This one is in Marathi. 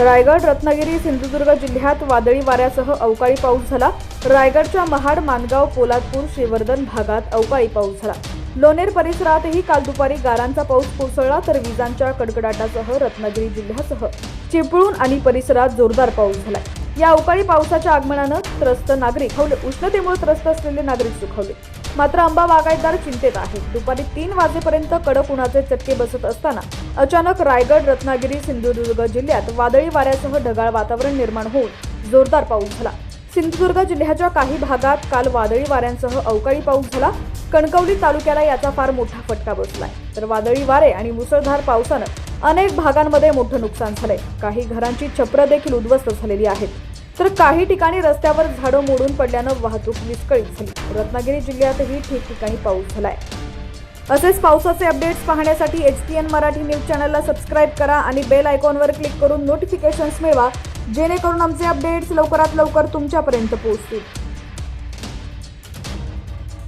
रायगड रत्नागिरी सिंधुदुर्ग जिल्ह्यात वादळी वाऱ्यासह अवकाळी पाऊस झाला. रायगडच्या महाड मानगाव पोलादपूर श्रीवर्धन भागात अवकाळी पाऊस झाला. लोणेर परिसरातही काल दुपारी गारांचा पाऊस कोसळला तर विजांच्या कडकडाटासह रत्नागिरी जिल्ह्यासह चिपळूण आणि परिसरात जोरदार पाऊस झाला या अवकाळी पावसाच्या आगमनानं त्रस्त नागरिक हवले उष्णतेमुळे त्रस्त असलेले नागरिक सुखवले. मात्र आंबा बागायतदार चिंतेत आहेत. दुपारी तीन वाजेपर्यंत कडक उन्हाचे चटके बसत असताना अचानक रायगड रत्नागिरी सिंधुदुर्ग जिल्ह्यात वादळी वाऱ्यासह ढगाळ वातावरण निर्माण होऊन जोरदार पाऊस झाला. सिंधुदुर्ग जिल्ह्याच्या काही भागात काल वादळी वाऱ्यांसह अवकाळी पाऊस झाला. कणकवली तालुक्याला याचा फार मोठा फटका बसलाय. तर वादळी वारे आणि मुसळधार पावसानं अनेक भागांमध्ये मोठं नुकसान झालंय. काही घरांची छपरं देखील उद्ध्वस्त झालेली आहेत. तर काही ठिकाणी रस्त्यावर झाडं मोडून पडल्यानं वाहतूक विस्कळीत झाली. रत्नागिरी जिल्ह्यातही ठिकठिकाणी पाऊस झालाय. असेच पावसाचे अपडेट्स पाहण्यासाठी H T N Marathi news चॅनलला सबस्क्राईब करा आणि बेल आयकॉनवर क्लिक करून नोटिफिकेशन्स मिळवा जेणेकरून आमचे अपडेट्स लवकरात लवकर तुमच्यापर्यंत पोहोचतील.